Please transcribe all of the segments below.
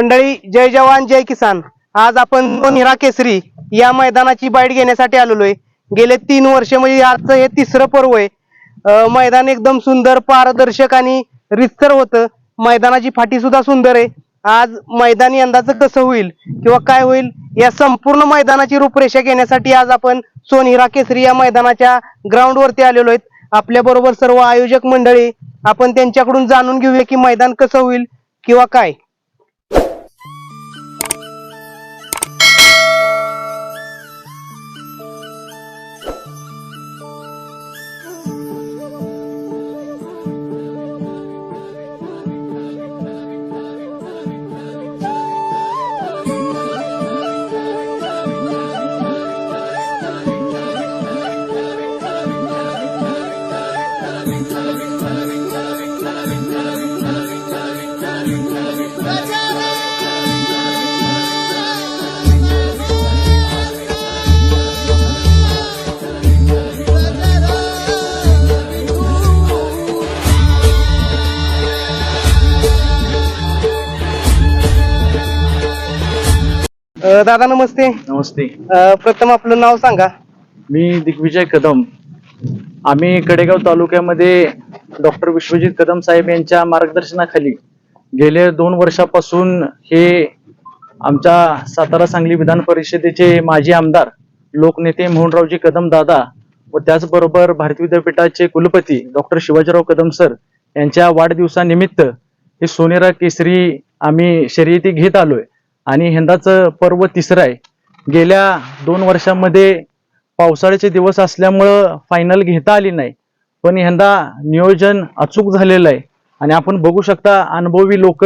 मंडळी जय जवान जय किसान. आज आपण दोन हिरा केसरी या मैदानाची बाईट घेण्यासाठी आलेलो आहे. गेले तीन वर्ष म्हणजे आजचं हे तिसरं पर्व आहे. मैदान एकदम सुंदर पारदर्शक आणि रितसर होतं. मैदानाची फाटी सुद्धा सुंदर आहे. आज मैदान यंदाचं कसं होईल किंवा काय होईल या संपूर्ण मैदानाची रूपरेषा घेण्यासाठी आज आपण सोनहिरा केसरी या मैदानाच्या ग्राउंड वरती आलेलो आहेत. आपल्या बरोबर सर्व आयोजक मंडळी आपण त्यांच्याकडून जाणून घेऊया की मैदान कसं होईल किंवा काय. अं, दादा नमस्ते. नमस्ते. अं, प्रथम आपलं नाव सांगा. मी दिग्विजय कदम. आम्ही कडेगाव तालुक्यामध्ये डॉक्टर विश्वजित कदम साहेब यांच्या मार्गदर्शनाखाली गेल्या दोन वर्षापासून हे आमच्या सातारा सांगली विधान परिषदेचे माजी आमदार लोकनेते मोहनरावजी कदम दादा व त्याचबरोबर भारतीय विद्यापीठाचे कुलपती डॉक्टर शिवाजीराव कदम सर यांच्या वाढदिवसानिमित्त हे सोनेरा केसरी आम्ही शर्यती घेत आलोय. आणि यंदाचं पर्व तिसरं आहे. गेल्या दोन वर्षांमध्ये पावसाळ्याचे दिवस असल्यामुळं फायनल घेता आली नाही. पण यंदा नियोजन अचूक झालेलं आहे. आणि आपण बघू शकता अनुभवी लोक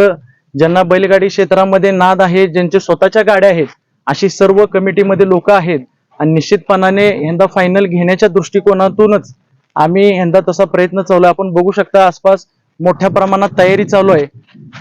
ज्यांना बैलगाडी क्षेत्रामध्ये नाद आहे ज्यांच्या स्वतःच्या गाड्या आहेत अशी सर्व कमिटीमध्ये लोक आहेत. आणि निश्चितपणाने यंदा फायनल घेण्याच्या दृष्टिकोनातूनच आम्ही यंदा तसा प्रयत्न चालू आहे आपण बघू शकता आसपास मोठ्या प्रमाणात तयारी चालू आहे.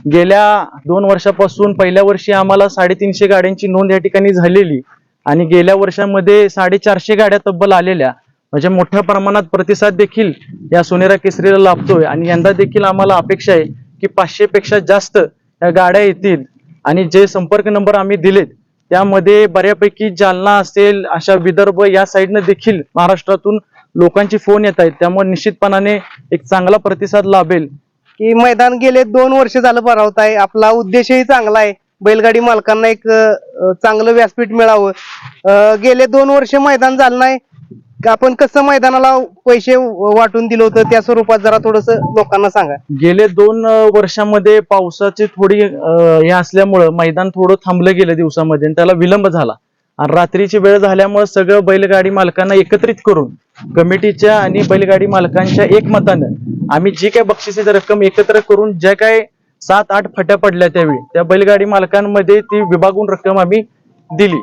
गेल्या दोन वर्षापासून पहिल्या वर्षी आम्हाला साडेतीनशे गाड्यांची नोंद या ठिकाणी झालेली आणि गेल्या वर्षामध्ये साडेचारशे गाड्या तब्बल आलेल्या. म्हणजे मोठ्या प्रमाणात प्रतिसाद देखील या सोनेरा केसरीला लाभतोय आणि यंदा देखील आम्हाला अपेक्षा आहे की पाचशे पेक्षा जास्त या गाड्या येतील आणि जे संपर्क नंबर आम्ही दिलेत त्यामध्ये बऱ्यापैकी जालना असेल अशा विदर्भ या साईडनं देखील महाराष्ट्रातून लोकांची फोन येत आहेत. त्यामुळे निश्चितपणाने एक चांगला प्रतिसाद लाभेल की मैदान गेले दोन वर्ष झालं भरावत आहे आपला उद्देशही चांगला आहे. बैलगाडी मालकांना एक चांगलं व्यासपीठ मिळावं. गेले दोन वर्ष मैदान झालं नाही. आपण कसं मैदानाला पैसे वाटून दिलं होतं त्या स्वरूपात जरा थोडस लोकांना सांगा. गेले दोन वर्षामध्ये पावसाची थोडी हे असल्यामुळं मैदान थोडं थांबलं गेलं दिवसामध्ये आणि त्याला विलंब झाला. आणि रात्रीची वेळ झाल्यामुळे सगळं बैलगाडी मालकांना एकत्रित करून कमिटीच्या आणि बैलगाडी मालकांच्या एकमतानं आम्ही जी काय बक्षिसाची रक्कम एकत्र करून ज्या काय सात आठ फट्या पडल्या त्यावेळी त्या बैलगाडी मालकांमध्ये ती विभागून रक्कम आम्ही दिली.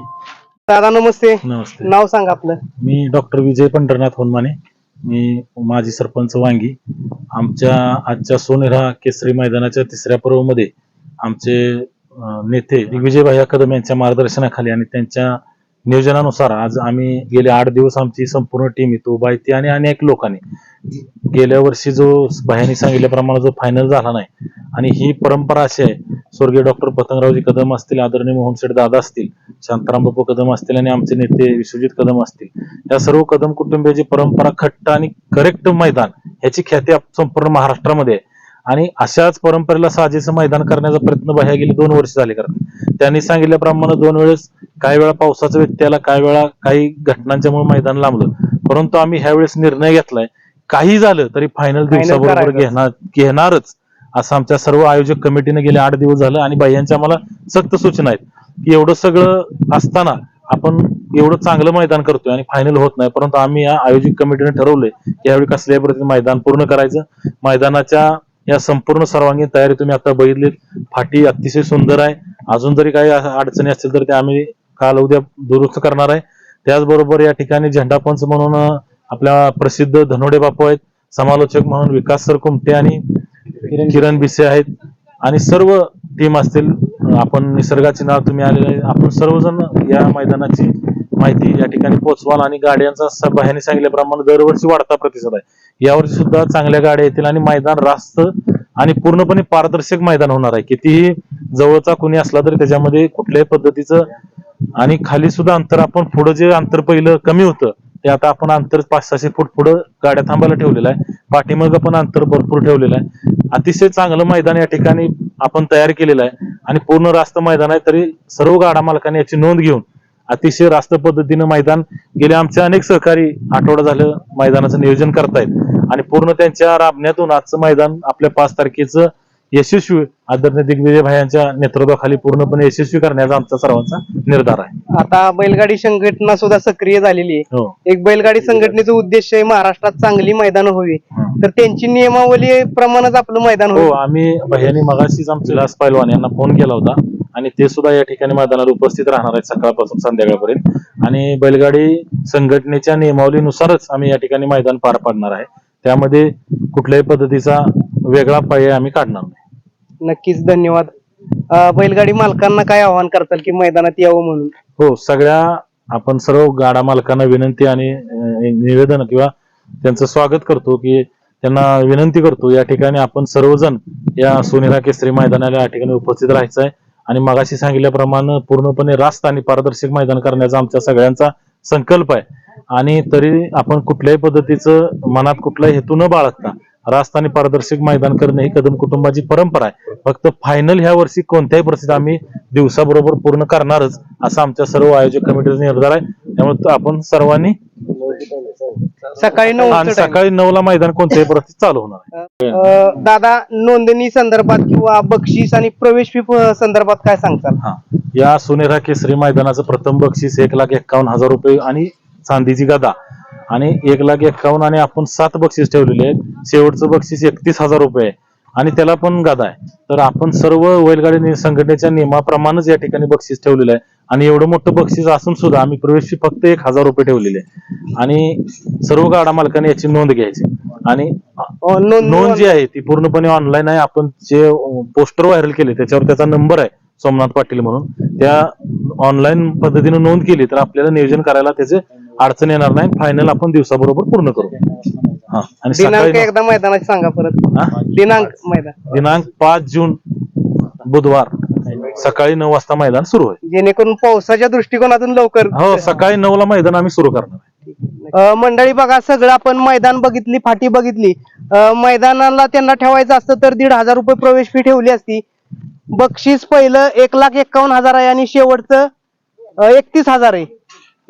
दादा नमस्ते. नमस्ते. नाव सांगा आपलं. मी डॉक्टर विजय पंढरनाथ होनमाने. मी माजी सरपंच वांगी. आमच्या आजच्या सोनेरा केसरी मैदानाच्या तिसऱ्या पर्वमध्ये आमचे नेते दिग्विजय भैया कदम यांच्या मार्गदर्शनाखाली आणि त्यांच्या नियोजनानुसार आज आम्ही गेले आठ दिवस आमची संपूर्ण टीम येतो बायती आणि अनेक लोकांनी. गेल्या वर्षी जो भयानी सांगितल्याप्रमाणे जो फायनल झाला नाही आणि ही परंपरा अशी आहे स्वर्गीय डॉक्टर पतंगरावजी कदम असतील आदरणीय मोहनशेठ दादा असतील शांताराम बापू कदम असतील आणि आमचे नेते विश्वजित कदम असतील या सर्व कदम कुटुंबियाची परंपरा खट्ट आणि करेक्ट मैदान ह्याची ख्याती संपूर्ण महाराष्ट्रामध्ये आहे. आणि अशाच परंपरेला साजेचं मैदान करण्याचा प्रयत्न बाह्या गेली दोन वर्ष झाले करत त्यांनी सांगितल्याप्रमाणे दोन वेळेस काही वेळा पावसाचा व्यत्यय आला काही वेळा काही घटनांच्यामुळे मैदान लांबलं. परंतु आम्ही ह्या वेळेस निर्णय घेतलाय काही झालं तरी फायनल दिवसाबरोबर. घेणार घेणारच. असं आमच्या सर्व आयोजक कमिटीने गेले आठ दिवस झालं आणि बाह्यांच्या आम्हाला सक्त सूचना आहेत की एवढं सगळं असताना आपण एवढं चांगलं मैदान करतोय आणि फायनल होत नाही. परंतु आम्ही या आयोजक कमिटीने ठरवलंय यावेळी कसल्याही पद्धतीने मैदान पूर्ण करायचं. मैदानाच्या या संपूर्ण सर्वांगीण तयारी तुम्ही आता बघितली फाटी अतिशय सुंदर आहे. अजून जरी काही अडचणी असतील तर ते आम्ही काल उद्या दुरुस्त करणार आहे. त्याचबरोबर या ठिकाणी झेंडापंच म्हणून आपल्या प्रसिद्ध धनोडे बापू आहेत. समालोचक म्हणून विकास सर कुमटे आणि किरण बिसे आहेत. आणि सर्व टीम असतील. आपण निसर्गाची नाव तुम्ही आलेले आपण सर्वजण या मैदानाची माहिती या ठिकाणी पोहोचवाल आणि गाड्यांचा सभ्याने सांगितल्याप्रमाणे दरवर्षी वाढता प्रतिसाद आहे. यावर्षी सुद्धा चांगल्या गाड्या येतील आणि मैदान रास्त आणि पूर्णपणे पारदर्शक मैदान होणार आहे. कितीही जवळचा कोणी असला तरी त्याच्यामध्ये कुठल्याही पद्धतीचं आणि खाली सुद्धा अंतर आपण पुढं जे अंतर पहिलं कमी होतं ते आता आपण अंतर पाच सहाशे फूट पुढं गाड्या थांबायला ठेवलेलं आहे. पाठीमाग पण अंतर भरपूर ठेवलेलं आहे. अतिशय चांगलं मैदान या ठिकाणी आपण तयार केलेलं आहे आणि पूर्ण रास्त मैदान आहे तरी सर्व गाडा मालकांनी याची नोंद घेऊन अतिशय रास्त पद्धतीनं मैदान. गेले आमचे अनेक सहकारी आठवडा झालं मैदानाचं नियोजन करतायत. आणि पूर्ण त्यांच्या राबण्यातून आजचं मैदान आपल्या पाच तारखेचं यशस्वी आदरणीय दिग्विजय भाई नेतृत्वाखाली पूर्णपणे यशस्वी करण्याचा आमचा सर्वांचा निर्धार आहे. आता बैलगाडी संघटना सुद्धा सक्रिय झालेली आहे. हो. एक बैलगाडी संघटनेचा उद्देश आहे महाराष्ट्रात चांगली मैदानं व्हावी. तर त्यांची नियमावली प्रमाणेच आपलं मैदान हो आम्ही भैयानी मगाशीच आमचे विलास पैलवान यांना फोन केला होता. आणि ते सुद्धा या ठिकाणी मैदानाला उपस्थित राहणार आहेत सकाळपासून संध्याकाळपर्यंत. आणि बैलगाडी संघटनेच्या नियमावलीनुसारच आम्ही या ठिकाणी मैदान पार पाडणार आहे. त्यामध्ये कुठल्याही पद्धतीचा वेगळा पर्याय आम्ही काढणार नाही. नक्कीच धन्यवाद. बैलगाडी मालकांना काय आवाहन करताल की मैदानात यावं म्हणून? हो सगळ्या आपण सर्व गाडा मालकांना विनंती आणि निवेदन किंवा त्यांचं स्वागत करतो की त्यांना विनंती करतो. या ठिकाणी आपण सर्वजण या सोनेरा केसरी मैदानाला या ठिकाणी उपस्थित राहायचं आहे. आणि मगाशी सांगितल्याप्रमाणे पूर्णपणे रास्त आणि पारदर्शक मैदान करण्याचा आमच्या सगळ्यांचा संकल्प आहे. आणि तरी आपण कुठल्याही पद्धतीचं मनात कुठला हेतू न बाळगता रास्त आणि पारदर्शक मैदान करणे ही कदम कुटुंबाची परंपरा आहे. फक्त फायनल ह्या वर्षी कोणत्याही परिस्थितीत आम्ही दिवसाबरोबर पूर्ण करणारच असा आमच्या सर्व आयोजक कमिटीचा निर्धार आहे. त्यामुळे आपण सर्वांनी सकाळी नऊ आणि सकाळी नऊ ला मैदान कोणत्याही परिस्थितीत चालू होणार आहे दादा नोंदणी संदर्भात किंवा बक्षीस आणि प्रवेश फी संदर्भात काय सांगताल? हा. या सुनेरा केसरी मैदानाचं प्रथम बक्षीस एक लाख एक्कावन्न हजार रुपये आणि चांदीची गदा. आणि एक लाख एक्कावन्न आणि आपण सात बक्षीस ठेवलेले आहेत. शेवटचं बक्षीस एकतीस हजार रुपये आहे. आणि त्याला पण गदा आहे. तर आपण सर्व बैलगाडी संघटनेच्या नियमाप्रमाणेच या ठिकाणी बक्षीस ठेवलेलं आहे. आणि एवढं मोठं बक्षीस असून सुद्धा आम्ही प्रवेश फी फक्त एक हजार रुपये ठेवलेली आहे. आणि सर्व गाडा मालकांनी याची नोंद घ्यायची. आणि नोंद जी आहे ती पूर्णपणे ऑनलाईन आहे. आपण जे पोस्टर व्हायरल केले त्याच्यावर त्याचा नंबर आहे सोमनाथ पाटील म्हणून. त्या ऑनलाईन पद्धतीने नोंद केली तर आपल्याला नियोजन करायला त्याचे अडचण येणार नाही. फायनल आपण दिवसाबरोबर पूर्ण करू. हा आणि दिनांक सकाळी एकदा मैदानाची सांगा परत. हा? दिनांक मैदान. दिनांक पाच जून बुधवार. सकाळी नऊ वाजता मैदान सुरू आहे जेणेकरून पावसाच्या दृष्टिकोनातून लवकर हो सकाळी नऊ ला मैदान आम्ही सुरू करणार आहे. अं, मंडळी बघा सगळं आपण मैदान बघितली फाटी बघितली. अं, मैदानाला त्यांना ठेवायचं असतं तर दीड हजार रुपये प्रवेश फी ठेवली असती. बक्षीस पहिलं एक लाख एक्कावन्न हजार आहे आणि शेवटचं एकतीस हजार आहे.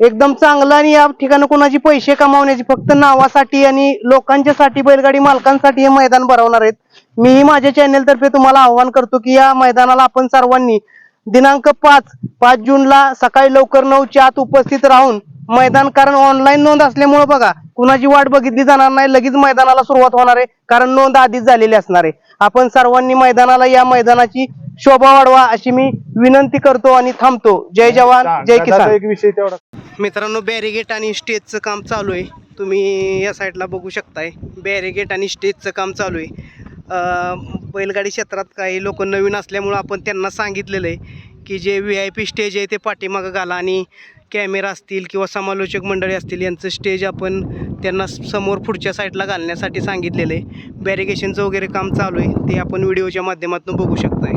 एकदम चांगलं आणि या ठिकाणी कोणाची पैसे कमावण्याची फक्त नावासाठी आणि लोकांच्यासाठी बैलगाडी मालकांसाठी हे मैदान भरवणार आहेत. मीही माझ्या चॅनेल तर्फे तुम्हाला आव्हान करतो की या मैदानाला आपण सर्वांनी दिनांक पाच पाच जूनला सकाळी लवकर नऊच्या आत उपस्थित राहून मैदान कारण ऑनलाईन नोंद असल्यामुळे बघा कुणाची वाट बघितली जाणार नाही लगेच मैदानाला सुरुवात होणार आहे कारण नोंद आधीच झालेली असणार आहे. आपण सर्वांनी मैदानाला या मैदानाची शोभा वाढवा अशी मी विनंती करतो आणि थांबतो. जय जवान जय किसान. एक विषय तेवढा. मित्रांनो बॅरिगेट आणि स्टेजचं काम चालू आहे. तुम्ही या साईडला बघू शकताय. बॅरिगेट आणि स्टेजचं काम चालू आहे. बैलगाडी क्षेत्रात काही लोक नवीन असल्यामुळं आपण त्यांना सांगितलेलं आहे की जे व्ही आय पी स्टेज आहे ते पाठीमागं घाला आणि कॅमेरा असतील किंवा समालोचक मंडळी असतील यांचं स्टेज आपण त्यांना समोर पुढच्या साईडला घालण्यासाठी सांगितलेलं आहे. बॅरिगेशनचं वगैरे काम चालू आहे. ते आपण व्हिडिओच्या माध्यमातून बघू शकताय.